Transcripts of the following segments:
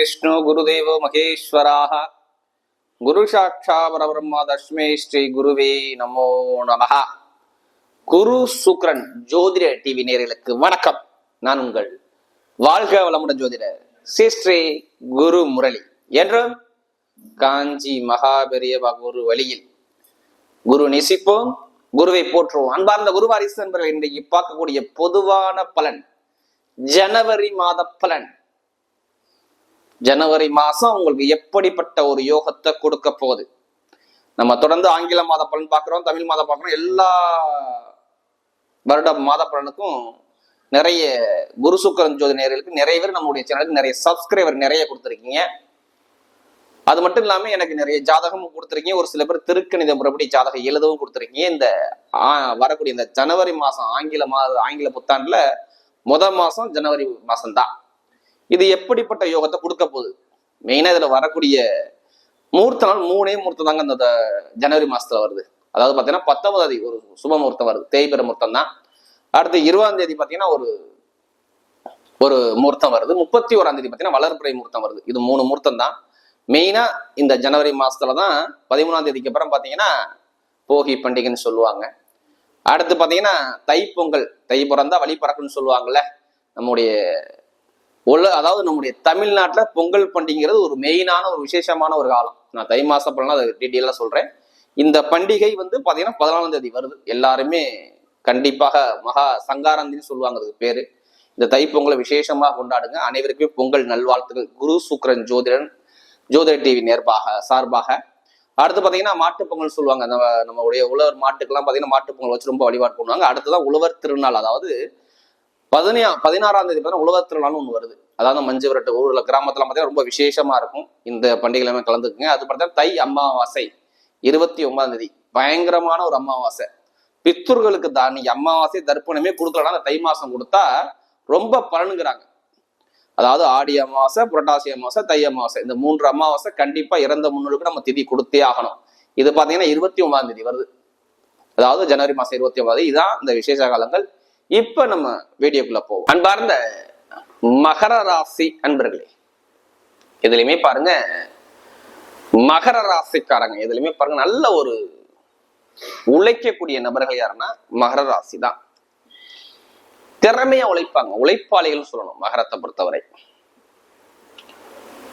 விஷ்ணு குருதேவோ மகேஸ்வராக குரு சாட்சா பரபிரம்மா தஷ்மே ஸ்ரீ குருவே நமோ நமஹ குரு சுக்ரன் ஜோதிட டிவி நேயர்களுக்கு வணக்கம். நான் உங்கள் வாழ்க வளமுடன் ஜோதிடர் ஸ்ரீ குரு முரளி. என்றும் காஞ்சி மகாபெரிய குரு வழியில் குரு நேசிப்போம் குருவை போற்றுவோம் அன்பார்ந்த குரு நண்பர்கள் இன்றைக்கு பார்க்கக்கூடிய பொதுவான பலன் ஜனவரி மாத பலன். ஜனவரி மாசம் உங்களுக்கு எப்படிப்பட்ட ஒரு யோகத்தை கொடுக்க போகுது? நம்ம தொடர்ந்து ஆங்கில மாத பலன் பார்க்குறோம் தமிழ் மாத பார்க்குறோம் எல்லா வருட மாத பலனுக்கும் நிறைய குரு சுக்கரன் ஜோதி நேர்களுக்கு நிறைய பேர் நம்மளுடைய சேனலுக்கு நிறைய சப்ஸ்கிரைபர் நிறைய கொடுத்துருக்கீங்க. அது மட்டும் இல்லாமல் எனக்கு நிறைய ஜாதகமும் கொடுத்துருக்கீங்க. ஒரு சில பேர் திருக்கணித முறைப்படி ஜாதகம் எழுதவும் கொடுத்துருக்கீங்க. இந்த வரக்கூடிய இந்த ஜனவரி மாதம் ஆங்கில மாத ஆங்கில புத்தாண்டில் முத மாதம் ஜனவரி மாதம்தான் இது எப்படிப்பட்ட யோகத்தை கொடுக்க போகுது? மெயினா இதுல வரக்கூடிய மூர்த்த நாள் மூணே மூர்த்தம் தாங்க இந்த ஜனவரி மாசத்துல வருது. அதாவது பாத்தீங்கன்னா பத்தொன்பதாம் தேதி ஒரு சுப முகூர்த்தம் வருது. தேய்பிர முகூர்த்தம் தான். அடுத்து இருபதாம் தேதி பாத்தீங்கன்னா ஒரு ஒரு முகூர்த்தம் வருது. முப்பத்தி ஓராம் தேதி பாத்தீங்கன்னா வளர்ப்புறை முகூர்த்தம் வருது. இது மூணு முகூர்த்தம் தான். மெயினா இந்த ஜனவரி மாசத்துல தான் பதிமூணாம் தேதிக்கு அப்புறம் பாத்தீங்கன்னா போகி பண்டிகைன்னு சொல்லுவாங்க. அடுத்து பாத்தீங்கன்னா தைப்பொங்கல் தை பிறந்தா வழி பறக்குன்னு சொல்லுவாங்கல்ல நம்முடைய உல அதாவது நம்முடைய தமிழ்நாட்டில் பொங்கல் பண்டிகைங்கிறது ஒரு மெயினான ஒரு விசேஷமான ஒரு காலம். நான் தை மாசம் பலனா அதை டீட்டெயிலாக சொல்கிறேன் இந்த பண்டிகை வந்து பார்த்தீங்கன்னா பதினாலாம் தேதி வருது. எல்லாருமே கண்டிப்பாக மகா சங்காரந்தின்னு சொல்லுவாங்க அதுக்கு பேர். இந்த தைப்பொங்கலை விசேஷமாக கொண்டாடுங்க. அனைவருக்குமே பொங்கல் நல்வாழ்த்துக்கள். குரு சுக்ரன் ஜோதிடன் ஜோதிட டிவி நேர்பாக சார்பாக. அடுத்து பார்த்தீங்கன்னா மாட்டுப் பொங்கல் சொல்லுவாங்க. நம்ம நம்மளுடைய உழவர் மாட்டுக்கெல்லாம் பார்த்தீங்கன்னா மாட்டுப் பொங்கல் வச்சு ரொம்ப வழிபாடு பண்ணுவாங்க. அடுத்ததான் உழவர் திருநாள். அதாவது பதினா பதினாறாம் தேதி பார்த்தீங்கன்னா உழவர் திருநாள்னு ஒன்று வருது. அதாவது மஞ்சு விரட்டு ஊர்ல கிராமத்தில் பார்த்தீங்கன்னா ரொம்ப விசேஷமா இருக்கும். இந்த பண்டிகையிலுமே கலந்துக்குங்க. அது பார்த்தா தை அமாவாசை இருபத்தி ஒன்பதாம் தேதி. பயங்கரமான ஒரு அமாவாசை. பித்தூர்களுக்கு தான் நீ அமாவாசை தர்ப்பணமே கொடுக்கலன்னா அந்த தை மாசம் கொடுத்தா ரொம்ப பலனுங்கிறாங்க. அதாவது ஆடி அமாவாசை புரட்டாசி அமாவாசை தை அமாவாசை. இந்த மூன்று அமாவாசை கண்டிப்பா இறந்த முன்னோருக்கு நம்ம திதி கொடுத்தே ஆகணும். இது பாத்தீங்கன்னா இருபத்தி ஒன்பதாம் தேதி வருது. அதாவது ஜனவரி மாசம் இருபத்தி ஒன்பது இதுதான் இந்த விசேஷ காலங்கள். இப்ப நம்ம வீடியோக்குள்ள போவோம். அன்பார்ந்த மகர ராசி அன்பர்களே இதுலயுமே பாருங்க மகர ராசிக்காரங்க இதுலயுமே பாருங்க நல்ல ஒரு உழைக்கக்கூடிய நபர்கள் யாருன்னா மகர ராசி தான் திறமையா உழைப்பாங்க உழைப்பாளிகள் சொல்லணும் மகரத்தை பொறுத்தவரை.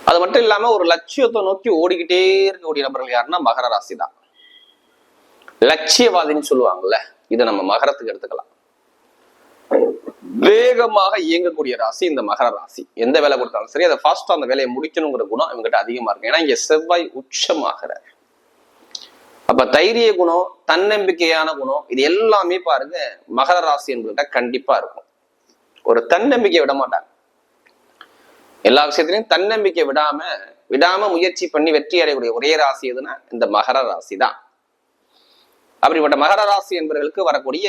அது மட்டும் இல்லாம ஒரு லட்சியத்தை நோக்கி ஓடிக்கிட்டே இருக்கக்கூடிய நபர்கள் யாருன்னா மகர ராசி தான் லட்சியவாதின்னு சொல்லுவாங்கல்ல இதை நம்ம மகரத்துக்கு எடுத்துக்கலாம். வேகமாக இயங்கக்கூடிய ராசி இந்த மகர ராசி. எந்த வேலை கொடுத்தாலும் சரி அதை ஃபாஸ்டா அந்த வேலையை முடிக்கணுங்கிற குணம் இவங்ககிட்ட அதிகமா இருக்கு. ஏன்னா இங்க செவ்வாய் உச்சமாகிறார் அப்ப தைரிய குணம் தன்னம்பிக்கையான குணம் இது எல்லாமே பாருங்க மகர ராசி என்பதுகிட்ட கண்டிப்பா இருக்கும். ஒரு தன்னம்பிக்கை விட மாட்டாங்க. எல்லா விஷயத்திலையும் தன்னம்பிக்கை விடாம விடாம முயற்சி பண்ணி வெற்றி அடையக்கூடிய ஒரே ராசி எதுனா இந்த மகர ராசி தான். அப்படிப்பட்ட மகர ராசி என்பவர்களுக்கு வரக்கூடிய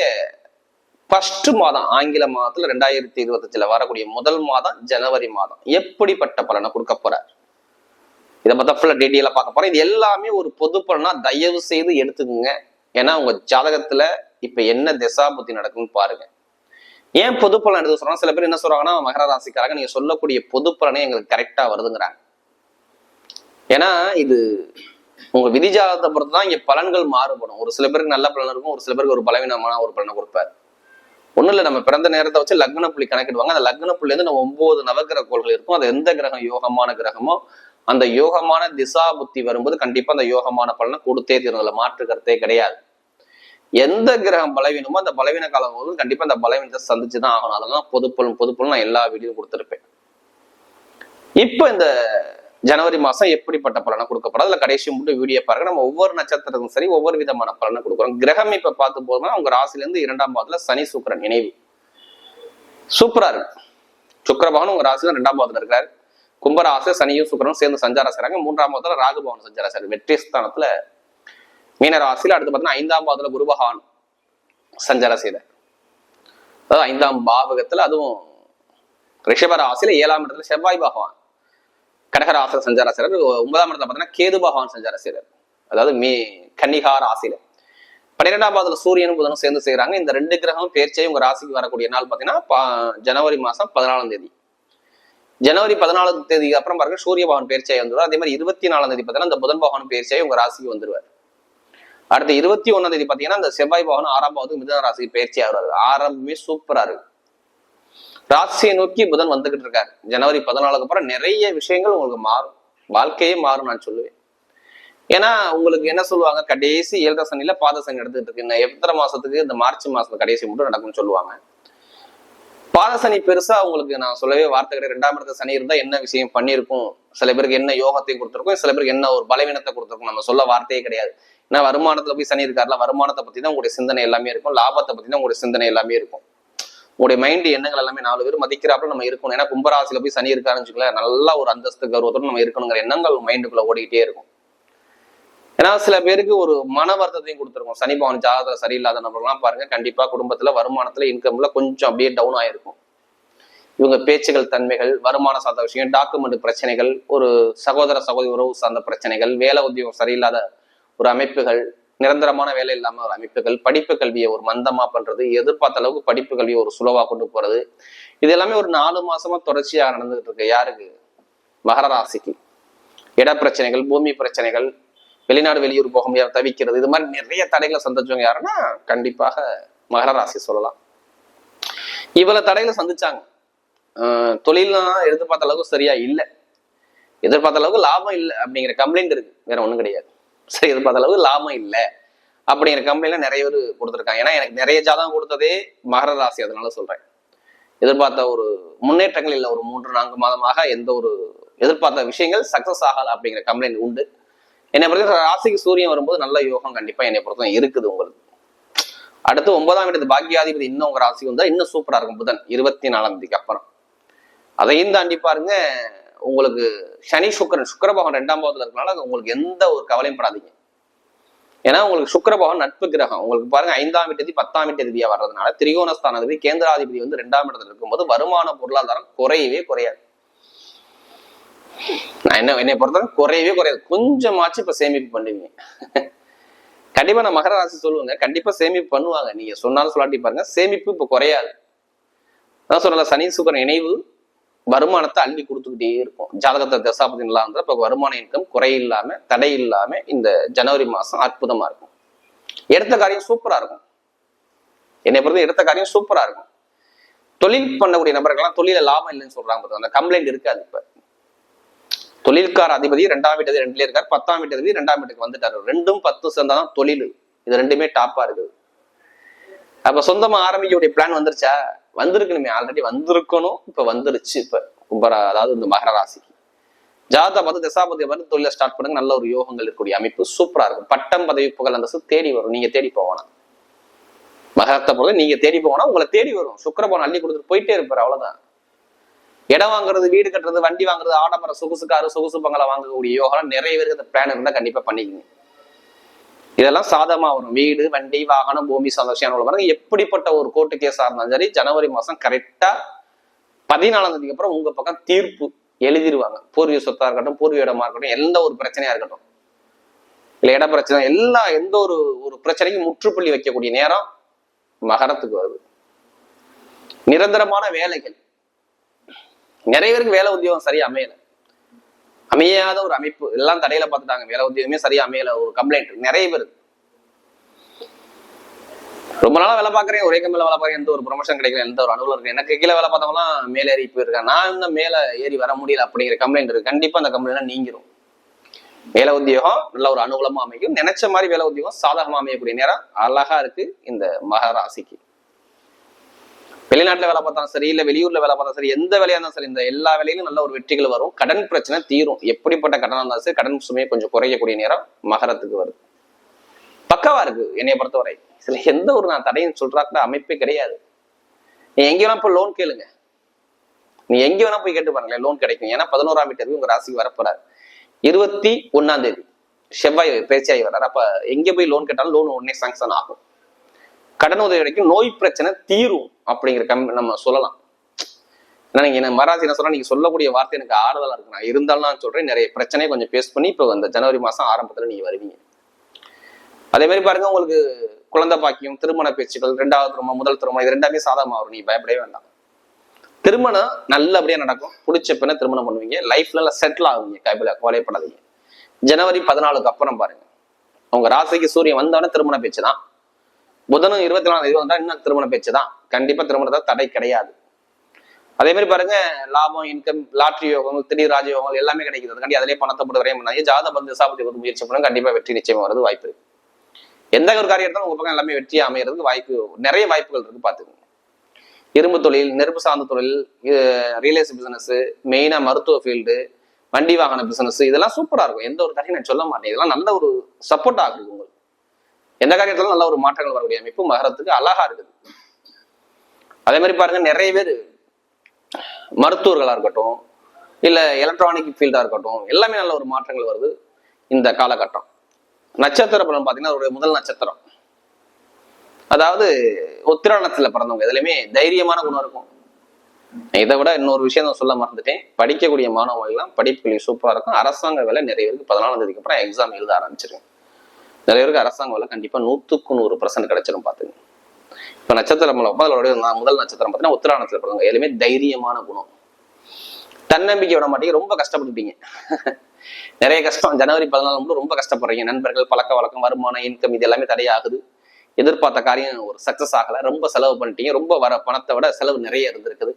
ஃபர்ஸ்ட் மாதம் ஆங்கில மாதத்துல ரெண்டாயிரத்தி இருபத்தஞ்சுல வரக்கூடிய முதல் மாதம் ஜனவரி மாதம். எப்படிப்பட்ட பலனை கொடுக்க போறார் இதை பத்தி ஃபுல்லா டீட்டெயிலா பார்க்க போறேன் இது எல்லாமே ஒரு பொது பலனா தயவு செய்து எடுத்துக்கோங்க. ஏன்னா உங்க ஜாதகத்துல இப்ப என்ன திசா புத்தி நடக்குன்னு பாருங்க. ஏன் பொது பலன் எடுத்து சொல்றாங்க சில பேர் என்ன சொல்றாங்கன்னா மகர ராசிக்காரங்க நீங்க சொல்லக்கூடிய பொது பலனே எங்களுக்கு கரெக்டா வருதுங்கிறாங்க. ஏன்னா இது உங்க விதி ஜாதகத்தை பொறுத்து தான் இங்க பலன்கள் மாறுபடும். ஒரு சில பேருக்கு நல்ல பலன் இருக்கும் ஒரு சில பேருக்கு ஒரு பலவீனமான ஒரு பலனை கொடுப்பாரு. ஒண்ணு இல்ல நம்ம பிறந்த நேரத்தை வச்சு லக்ன புள்ளி கணக்கிடுவாங்க. அந்த லக்ன புள்ளி வந்து நம்ம ஒன்பது நவகிரக கோள்கள் இருக்கும். அது எந்த கிரகம்? யோகமான கிரகமோ அந்த யோகமான திசா புத்தி வரும்போது கண்டிப்பா அந்த யோகமான பலனை கொடுத்தே தீரும் அதுல மாற்று கருத்தே கிடையாது. எந்த கிரகம் பலவீனமோ அந்த பலவீன காலம் போது கண்டிப்பா அந்த பலவீனத்தை சந்திச்சுதான் ஆகணும். அதெல்லாம் பொது பலன் நான் எல்லா வீடியோ கொடுத்துருப்பேன். இப்போ இந்த ஜனவரி மாதம் எப்படிப்பட்ட பலனை கொடுக்கப்படும் அதில் கடைசி மட்டும் வீடியோ பாருங்க. நம்ம ஒவ்வொரு நட்சத்திரத்துக்கும் சரி ஒவ்வொரு விதமான பலனை கொடுக்குறோம். கிரகம் இப்போ பார்த்து போதுனா உங்க ராசிலேருந்து இரண்டாம் பாதத்தில் சனி சுக்கிரன் இணைவு. சூப்பரா இருக்கு. சுக்கரபவன் உங்கள் உங்க ரெண்டாம் பாதத்தில் இருக்கிறார் கும்பராசி சனியும் சுக்கரனும் சேர்ந்து சஞ்சாரம் செய்கிறாங்க மூன்றாம் பாவத்துல ராகுபவன் சஞ்சாரம் செய்கிறார் வெற்றி ஸ்தானத்துல மீன ராசியில அடுத்து பார்த்தீங்கன்னா ஐந்தாம் பாவத்துல குருபகான் சஞ்சாரம் செய்தார் அதாவது ஐந்தாம் பாவகத்துல அதுவும் ரிஷபராசியில் ஏழாம் இடத்துல செவ்வாய் பகவான். கடகராசில சஞ்சார செய்றாரு ஒன்பதாம் இடத்துல பார்த்தீங்கன்னா கேது பகவான் சஞ்சார சீரர். அதாவது மே கன்னிகார் ஆசிரியர். பன்னிரெண்டாம் பாதத்துல சூரியனும் புதனும் சேர்ந்து செய்யறாங்க இந்த ரெண்டு கிரகமும் பேர்ச்சே உங்க ராசிக்கு வரக்கூடிய நாள் பாத்தீங்கன்னா பா- ஜனவரி மாசம் பதினாலாம் தேதி. ஜனவரி பதினாலாம் தேதிக்கு அப்புறம் பாருங்க சூரிய பகவான் பயிற்சியாகி வந்துருவார். அதே மாதிரி இருபத்தி நாலாம் தேதி பார்த்தீங்கன்னா இந்த புதன் பகவான் பயிற்சியாகி உங்க ராசிக்கு வந்துருவார். அடுத்து இருபத்தி ஒன்னாம் தேதி பாத்தீங்கன்னா இந்த செவ்வாய் பகவான் ஆறாம் பாவத்துக்கு மிதன ராசிக்கு பயிற்சி ஆகுறாரு ஆரம்பமே சூப்பரா இருக்கு. ராசியை நோக்கி புதன் வந்துகிட்டு இருக்காரு. ஜனவரி பதினாலுக்கு அப்புறம் நிறைய விஷயங்கள் உங்களுக்கு மாறும். வாழ்க்கையே மாறும் நான் சொல்லுவேன். ஏன்னா உங்களுக்கு என்ன சொல்லுவாங்க? கடைசி ஏழரை சனியில பாத சனி நடந்துட்டு இருக்கு. இந்த எத்தனை மாசத்துக்கு? இந்த மார்ச் மாசத்துல கடைசி மட்டும் நடக்கும்னு சொல்லுவாங்க. பாதசனி பெருசா உங்களுக்கு நான் சொல்லவே வார்த்தை கிடையாது. ரெண்டாம் இடத்துல சனி இருந்தா என்ன விஷயம் பண்ணியிருக்கும்? சில பேருக்கு என்ன யோகத்தையும் கொடுத்துருக்கும்? சில பேருக்கு என்ன ஒரு பலவீனத்தை கொடுத்துருக்கும்? நம்ம சொல்ல வார்த்தையே கிடையாது. ஏன்னா வருமானத்துல போய் சனி இருக்காருல வருமானத்தை பத்தி தான் உங்களுடைய சிந்தனை எல்லாமே இருக்கும். லாபத்தை பத்தி தான் உங்களுடைய சிந்தனை எல்லாமே இருக்கும். உங்களுடைய மைண்ட் எண்ணங்கள் எல்லாமே நாலு பேர் மதிக்கிறாப்புல நம்ம இருக்கணும். ஏன்னா கும்பராசியில போய் சனி இருக்காருன்னு வச்சுக்கல நல்லா ஒரு அந்தஸ்து கௌரவத்தோடு நம்ம இருக்கணுங்கிற எண்ணங்கள் மைண்டுக்குள்ள ஓடிக்கிட்டே இருக்கும். ஏன்னா சில பேருக்கு ஒரு மன வருத்தத்தையும் கொடுத்துருக்கும். சனி பவன் ஜாதகத்துல சரியில்லாத நபர்கள்லாம் பாருங்க கண்டிப்பா குடும்பத்துல வருமானத்துல இன்கம்ல கொஞ்சம் அப்படியே டவுன் ஆயிருக்கும். இவங்க பேச்சுகள் தன்மைகள் வருமான சார்ந்த விஷயம் டாக்குமெண்ட் பிரச்சனைகள் ஒரு சகோதர சகோதரி உறவு சார்ந்த பிரச்சனைகள் வேலை உத்தியோகம் சரியில்லாத ஒரு அமைப்புகள் நிரந்தரமான வேலை இல்லாமல் ஒரு அமைப்புகள் படிப்பு கல்வியை ஒரு மந்தமா பண்றது எதிர்பார்த்த அளவுக்கு படிப்பு கல்வியை ஒரு சுலவா கொண்டு போறது. இது எல்லாமே ஒரு நாலு மாசமா தொடர்ச்சியாக நடந்துகிட்டு இருக்கு. யாருக்கு? மகர ராசிக்கு. இட பிரச்சனைகள் பூமி பிரச்சனைகள் வெளிநாடு வெளியூர் போக முடியாது தவிக்கிறது இது மாதிரி நிறைய தடைகளை சந்திச்சவங்க யாருன்னா கண்டிப்பாக மகர ராசி சொல்லலாம். இவ்வளவு தடைகளை சந்திச்சாங்க. தொழிலாம் எதிர்பார்த்த அளவுக்கு சரியா இல்லை. எதிர்பார்த்த அளவுக்கு லாபம் இல்லை அப்படிங்கிற கம்ப்ளைண்ட் இருக்கு. வேற ஒன்றும் கிடையாது. சரி எதிர்பார்த்த அளவு லாபம் இல்லை அப்படிங்கிற கம்பெனில நிறைய பேர் கொடுத்துருக்காங்க. ஏன்னா எனக்கு நிறைய ஜாதகம் கொடுத்ததே மகர ராசி அதனால சொல்றேன். எதிர்பார்த்த ஒரு முன்னேற்றங்கள் இல்லை ஒரு மூன்று நான்கு மாதமாக எந்த ஒரு எதிர்பார்த்த விஷயங்கள் சக்சஸ் ஆகலை அப்படிங்கிற கம்ப்ளைண்ட் உண்டு. என்னை பொறுத்த ராசிக்கு சூரியன் வரும்போது நல்ல யோகம் கண்டிப்பா என்னை பொறுத்த இருக்குது உங்களுக்கு. அடுத்து ஒன்பதாம் இடத்து பாக்கியாதிபதி இன்னும் உங்க ராசி வந்தா இன்னும் சூப்பரா இருக்கும் புதன். இருபத்தி நாலாம் தேதிக்கு அப்புறம். அதையும் தாண்டி பாருங்க உங்களுக்கு சனி சுக்கரன் சுக்கர பகவான் ரெண்டாம் பாவத்தில் இருக்கனால உங்களுக்கு எந்த ஒரு கவலையும் படாதீங்க. ஏன்னா உங்களுக்கு சுக்கர பகவான் நட்பு கிரகம். உங்களுக்கு பாருங்க ஐந்தாம் வீட்டதி பத்தாம் வீட்டதிபதியா வர்றதுனால திரிகோணஸ்தானாதிபதி கேந்திராதிபதி வந்து ரெண்டாம் இடத்துல இருக்கும்போது வருமான பொருளாதாரம் குறையவே குறையாது. நான் என்ன என்னை பொறுத்தவரை குறையவே குறையாது. கொஞ்சமாச்சும் இப்ப சேமிப்பு பண்ணுவீங்க. கண்டிப்பா நான் மகர ராசி சொல்லுவாங்க. கண்டிப்பா சேமிப்பு பண்ணுவாங்க. நீங்க சொன்னாலும் சொல்லாட்டி பாருங்க சேமிப்பு இப்ப குறையாது. அதான் சொல்றேன் சனி சுக்கரன் இணைவு வருமானத்தை அள்ளி கொடுத்துக்கிட்டே இருக்கும். ஜாதகத்தை தசாபதி நல்லா இப்போ வருமான இன்கம் குறையில்லாம தடை இல்லாம இந்த ஜனவரி மாசம் அற்புதமா இருக்கும். எடுத்த காரியம் சூப்பரா இருக்கும். என்னை பொறுத்த எடுத்த காரியம் சூப்பரா இருக்கும். தொழில் பண்ணக்கூடிய நபர்கள்லாம் தொழில லாபம் இல்லைன்னு சொல்றாங்க அந்த கம்ப்ளைண்ட் இருக்காது இப்ப. தொழில்கார அதிபதி ரெண்டாம் வீட்டு ரெண்டுல இருக்கார். பத்தாம் வீட்டு அதிபதி ரெண்டாம் வீட்டுக்கு வந்துட்டாரு. ரெண்டும் பத்து சேர்ந்தாதான் தொழில். இது ரெண்டுமே டாப்பா இருக்குது. அப்ப சொந்தமா ஆரம்பிக்கக்கூடிய பிளான் வந்துருச்சா? வந்திருக்கணுமே ஆல்ரெடி வந்திருக்கணும். இப்ப வந்துருச்சு இப்ப கும்பரா அதாவது இந்த மகர ராசிக்கு. ஜாதா பார்த்து தசாபதி பார்த்து தொழிலை ஸ்டார்ட் பண்ணுங்க. நல்ல ஒரு யோகங்கள் இருக்கக்கூடிய அமைப்பு. சூப்பரா இருக்கும். பட்டம் பதவி புகழ் அந்தஸ்து தேடி வரும். நீங்க தேடி போகணும். மகரத்தை பொறுத்து நீங்க தேடி போனா உங்களை தேடி வரும். சுக்கரபவன் அள்ளி கொடுத்துட்டு போயிட்டே இருப்பார் அவ்வளவுதான். இடம் வாங்குறது வீடு கட்டுறது வண்டி வாங்குறது ஆடம்பர சொகுசு காரு சொகுசு பங்களா வாங்கக்கூடிய யோகம் நிறைய பேருக்கு அந்த பிளான் இருந்தால் கண்டிப்பா பண்ணிக்கோங்க. இதெல்லாம் சாதகமா வரும். வீடு வண்டி வாகனம் பூமி சந்தோஷம் பாருங்க எப்படிப்பட்ட ஒரு கோர்ட்டு கேஸா இருந்தாலும் சரி ஜனவரி மாசம் கரெக்டா பதினாலாம் தேதிக்கு அப்புறம் உங்க பக்கம் தீர்ப்பு எழுதிருவாங்க. பூர்வீக சொத்தா இருக்கட்டும் பூர்வீக இடமா இருக்கட்டும் எந்த ஒரு பிரச்சனையா இருக்கட்டும். இல்ல இட பிரச்சனை எல்லா எந்த ஒரு ஒரு பிரச்சனைக்கும் முற்றுப்புள்ளி வைக்கக்கூடிய நேரம் மகரத்துக்கு வருது. நிரந்தரமான வேலைகள். நிறைய பேருக்கு வேலை உத்தியோகம் சரியா அமையலை. அமையாத ஒரு அமைப்பு. எல்லாம் தடையில பார்த்துட்டாங்க. வேலை உத்தியோகமே சரியா அமையல. ஒரு கம்ப்ளைண்ட் நிறைய பேர். ரொம்ப நாளா வேலை பார்க்குறேன். ஒரே கம்பெனில வேலை பார்க்கறேன். எந்த ஒரு ப்ரொமோஷன் கிடைக்கல. எந்த ஒரு அனுகூலம் இருக்கு எனக்கு கீழே வேலை பார்த்தவங்களாம் மேலே ஏறி போயிருக்கேன் நான் இன்னும் மேல ஏறி வர முடியல அப்படிங்கிற கம்ப்ளைண்ட் இருக்கு. கண்டிப்பா அந்த கம்ப்ளைண்ட் நீங்கிரும். வேலை உத்தியோகம் நல்ல ஒரு அனுகூலமா அமையும். நினைச்ச மாதிரி வேலை உத்தியோகம் சாதகமா அமையக்கூடிய நேரம் அழகா இருக்கு இந்த மகராசிக்கு. வெளிநாட்டுல வேலை பார்த்தாலும் சரி இல்ல வெளியூர்ல வேலை பார்த்தாலும் சரி எந்த வேலையா இருந்தாலும் சரி இந்த எல்லா வேலையிலும் நல்ல ஒரு வெற்றிகள் வரும். கடன் பிரச்சனை தீரும். எப்படிப்பட்ட கடனா இருந்தாலும் சரி கடன் சுமையை கொஞ்சம் குறையக்கூடிய நேரம் மகரத்துக்கு வருது. பக்கவா இருக்கு என்னைய பொறுத்தவரை. இதுல எந்த ஒரு நான் தடையும் சொல்றாக்குற அமைப்பே கிடையாது. நீ எங்க வேணா போய் லோன் கேளுங்க. நீ எங்க வேணா போய் கேட்டு பாருங்களேன் லோன் கிடைக்கும். ஏன்னா பதினோராம் தேதி உங்க ராசிக்கு வரப்போறாரு. இருபத்தி ஒன்னாம் தேதி. செவ்வாய் பேச்சியாகி வர்றாரு. அப்ப எங்க போய் லோன் கேட்டாலும் லோன் உடனே சாங்ஷன் ஆகும். கடன் உதவி கிடைக்கும் நோய் பிரச்சனை தீரும் அப்படிங்கிற கம் நம்ம சொல்லலாம். ஏன்னா நீங்க என்ன மராசி என்ன சொல்ல நீங்க சொல்லக்கூடிய வார்த்தை எனக்கு ஆறுதலா இருக்கு. நான் இருந்தாலும் நான் சொல்றேன் நிறைய பிரச்சனையை கொஞ்சம் பேஸ் பண்ணி இப்போ அந்த ஜனவரி மாசம் ஆரம்பத்துல நீங்க வருவீங்க. அதே மாதிரி பாருங்க உங்களுக்கு குழந்தை பாக்கியம் திருமண பேச்சுக்கள் ரெண்டாவது திருமணம் முதல் திருமணம் இது ரெண்டாமே சாதகமாக வரும். நீ பயப்படவே வேண்டாம். திருமணம் நல்லபடியா நடக்கும். பிடிச்ச பெண்ணை திருமணம் பண்ணுவீங்க. லைஃப்ல எல்லாம் செட்டில் ஆகுவீங்க. கைபில கவலைப்படாதீங்க. ஜனவரி பதினாலுக்கு அப்புறம் பாருங்க. உங்க ராசிக்கு சூரியன் வந்தோடனே திருமண பேச்சு தான் புதனும் இருபத்தி நாலு தேதி வந்தா இன்னும் திருமண பேச்சு தான். கண்டிப்பா திருமணத்தை தடை கிடையாது. அதே மாதிரி பாருங்க லாபம் இன்கம் லாட்ரி யோகங்கள் திடீர் ராஜயோகங்கள் எல்லாமே கிடைக்குது. அதுக்காண்டி அதிலே பணத்தை போட்டு வரையும் பண்ணாங்க ஜாத பந்து சாபத்தை வந்து முயற்சி பண்ணால் கண்டிப்பா வெற்றி நிச்சயம் வரது வாய்ப்பு இருக்கு. எந்த ஒரு காரியத்தாலும் உங்க பக்கம் எல்லாமே வெற்றியா அமையறதுக்கு வாய்ப்பு நிறைய வாய்ப்புகள் இருக்கு பாத்துக்கோங்க இரும்பு தொழில் நெருப்பு சார்ந்த தொழில் ரியல் எஸ்டேட் பிசினஸ் மெயினா மருத்துவ ஃபீல்டு வண்டி வாகன பிசினஸ் இதெல்லாம் சூப்பரா இருக்கும். எந்த ஒரு காரியம் நான் சொல்ல மாட்டேன். இதெல்லாம் நல்ல ஒரு சப்போர்ட் ஆகும் எந்த காரியத்திலும் நல்ல ஒரு மாற்றங்கள் வரக்கூடிய அமைப்பு மகரத்துக்கு அழகா இருக்குது. அதே மாதிரி பாருங்க நிறைய பேர் மருத்துவர்களா இருக்கட்டும் இல்ல எலக்ட்ரானிக் ஃபீல்டா இருக்கட்டும் எல்லாமே நல்ல ஒரு மாற்றங்கள் வருது இந்த காலகட்டம். நட்சத்திர பலன் பாத்தீங்கன்னா அவருடைய முதல் நட்சத்திரம். அதாவது உத்திராணத்துல பிறந்தவங்க எதுலையுமே தைரியமான குணம் இருக்கும். இதை விட இன்னொரு விஷயம் நான் சொல்ல மறந்துட்டேன். படிக்கக்கூடிய மாணவர்கள் எல்லாம் படிப்புகள் சூப்பரா இருக்கும். அரசாங்க வேலை நிறைய பேருக்கு பதினாலாம் தேதிக்கு அப்புறம் எக்ஸாம் எழுத ஆரம்பிச்சிருக்கேன் நிறைய பேருக்கு அரசாங்க வேலை கண்டிப்பா நூத்துக்கு நூறு பர்சன்ட் கிடைச்சிடும் பாத்துங்க இப்ப நட்சத்திரம் முதலுடைய முதல் நட்சத்திரம் பார்த்தீங்கன்னா நட்சத்திரம் பிறந்தவங்க. எல்லாமே தைரியமான குணம். தன்னம்பிக்கை விட மாட்டீங்க ரொம்ப கஷ்டப்பட்டுட்டீங்க. நிறைய கஷ்டம் ஜனவரி பதினாலு மட்டும் ரொம்ப கஷ்டப்படுறீங்க. நண்பர்கள் பழக்க வழக்கம் வருமானம் இன்கம் இது எல்லாமே தடையாகுது. எதிர்பார்த்த காரியம் ஒரு சக்சஸ் ஆகல. ரொம்ப செலவு பண்ணிட்டீங்க. ரொம்ப வர பணத்தை விட செலவு நிறைய இருந்திருக்குது.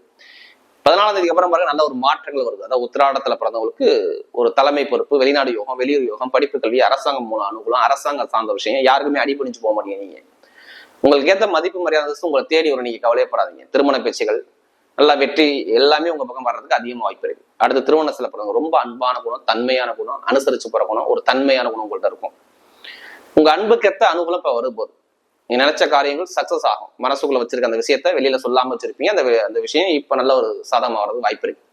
பதினாலாம் தேதிக்கு அப்புறம் பாருங்க நல்ல ஒரு மாற்றங்கள் வருது. அதாவது உத்திராடத்துல பிறந்தவங்களுக்கு ஒரு தலைமை பொறுப்பு வெளிநாடு யோகம் வெளியூர் யோகம் படிப்பு கல்வி அரசாங்கம் மூலம் அனுகூலம் அரசாங்கம் சார்ந்த விஷயம் யாருக்குமே அடிபணிச்சு போக மாட்டீங்க நீங்க. உங்களுக்கு ஏத்த மதிப்பு மரியாதை உங்களை தேடி வரும். நீங்க கவலையப்படாதீங்க. திருமண பேச்சுகள் நல்லா வெற்றி எல்லாமே உங்க பக்கம் வர்றதுக்கு அதிகமாக வாய்ப்பு இருக்கு. அடுத்து திருமணத்துல பிறந்தவங்க ரொம்ப அன்பான குணம் தன்மையான குணம் அனுசரிச்சு போற குணம் ஒரு தன்மையான குணம் உங்கள்கிட்ட இருக்கும். உங்க அன்புக்கேற்ற அனுகூலம் இப்ப வரும்போது. நீ நினைச்ச காரியங்கள் சக்சஸ் ஆகும். மனசுக்குள்ள வச்சிருக்க அந்த விஷயத்த வெளியில சொல்லாம வச்சிருப்பீங்க. அந்த அந்த விஷயம் இப்ப நல்ல ஒரு சாதகம் ஆகிறது வாய்ப்பு இருக்கு.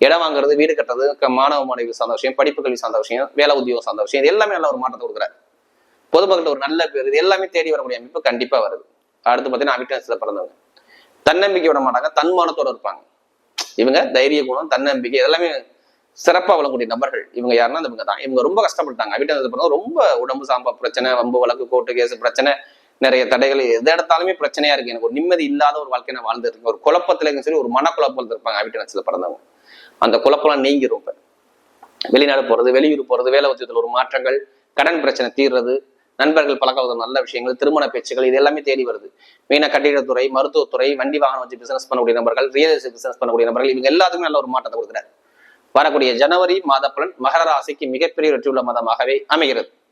இடம் வாங்குறது வீடு கட்டுறது மாணவ மாணவிகள் சார்ந்த விஷயம் படிப்பு கல்வி சார்ந்த விஷயம் வேலை உத்தியோகம் சார்ந்த விஷயம் இது எல்லாமே நல்ல ஒரு மாற்றத்தை கொடுக்குறாரு. பொதுமக்கள்கிட்ட ஒரு நல்ல பேர் இது எல்லாமே தேடி வரக்கூடிய அமைப்பு கண்டிப்பா வருது. அடுத்து பார்த்தீங்கன்னா அவிட்டன்ஸ்ல பிறந்தவங்க. தன்னம்பிக்கை விட மாட்டாங்க தன்மானத்தோட இருப்பாங்க. இவங்க தைரிய குணம் தன்னம்பிக்கை இதெல்லாமே சிறப்பாக வளரக்கூடிய நபர்கள். இவங்க யாருன்னா இவங்க தான். இவங்க ரொம்ப கஷ்டப்பட்டாங்க அவிட்டன்ஸ்ல பிறந்தவங்க ரொம்ப உடம்பு சாம்பா பிரச்சனை வம்பு வழக்கு கோர்ட்டு கேஸ் பிரச்சனை நிறைய தடைகள் எது எடுத்தாலுமே பிரச்சனையா இருக்கு. எனக்கு ஒரு நிம்மதி இல்லாத ஒரு வாழ்க்கை நான் வாழ்ந்துருக்கேன். ஒரு குழப்பத்துல சரி ஒரு மனக்குழப்பத்தில் இருப்பாங்க அவிட்டன்ஸ்ல பிறந்தவங்க. அந்த குழப்பம்லாம் நீங்கிரும் இப்ப. வெளிநாடு போறது வெளியூர் போறது வேலை உத்தியத்தில் ஒரு மாற்றங்கள் கடன் பிரச்சனை தீர்றது நண்பர்கள் பழக்கம் நல்ல விஷயங்கள் திருமண பேச்சுகள் இது எல்லாமே தேடி வருது. மீன கட்டிடத்துறை மருத்துவத்துறை வண்டி வாகனம் வச்சு பிசினஸ் பண்ணக்கூடிய நபர்கள் ரியல் எஸ்டேட் பிசினஸ் பண்ணக்கூடிய நபர்கள் இவங்க எல்லாத்துக்குமே நல்ல ஒரு மாற்றத்தை கொடுக்குறாரு. வரக்கூடிய ஜனவரி மாத பலன் மகர ராசிக்கு மிகப்பெரிய வெற்றியுள்ள மாதமாகவே அமைகிறது.